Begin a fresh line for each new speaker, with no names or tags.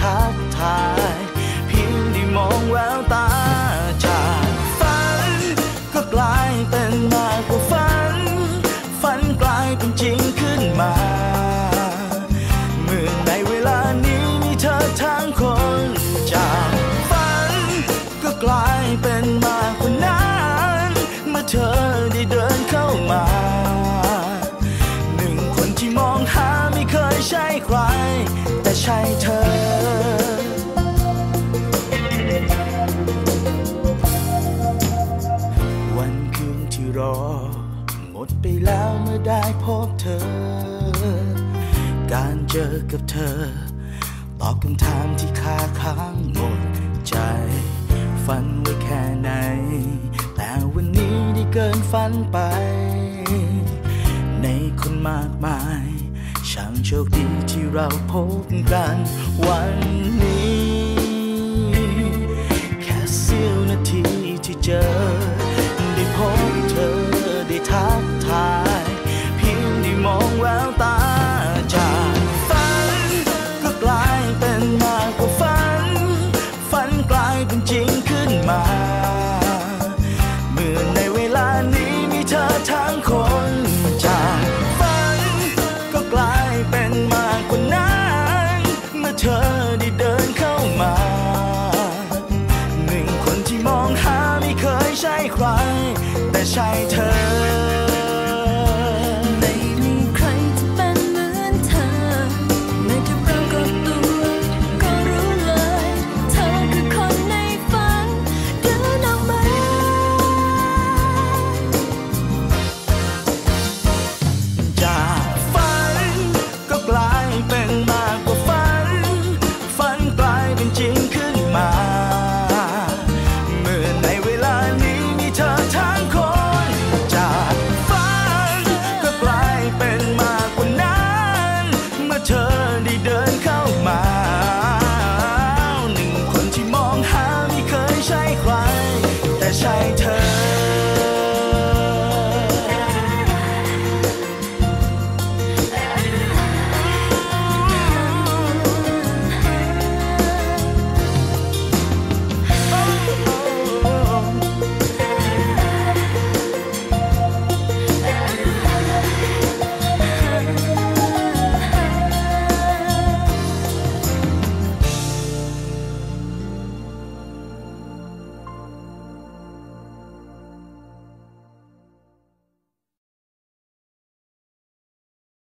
ทักทาย มดไปแล้วเมื่อได้พบเธอ การเจอกับเธอ ตอบคำถามที่คาค้างหมดใจ ฝันไว้แค่ไหน แต่วันนี้ได้เกินฝันไป ในคนมากมาย ช่างโชคดีที่เราพบกันวันนี้ เป็นจริงขึ้นมาเมื่อในเวลานี้มีเธอทั้งคนจากฝันก็กลายเป็นมากกว่านั้นเมื่อเธอได้เดินเข้ามาหนึ่งคนที่มองหาไม่เคยใช่ใคร แต่ใช่เธอ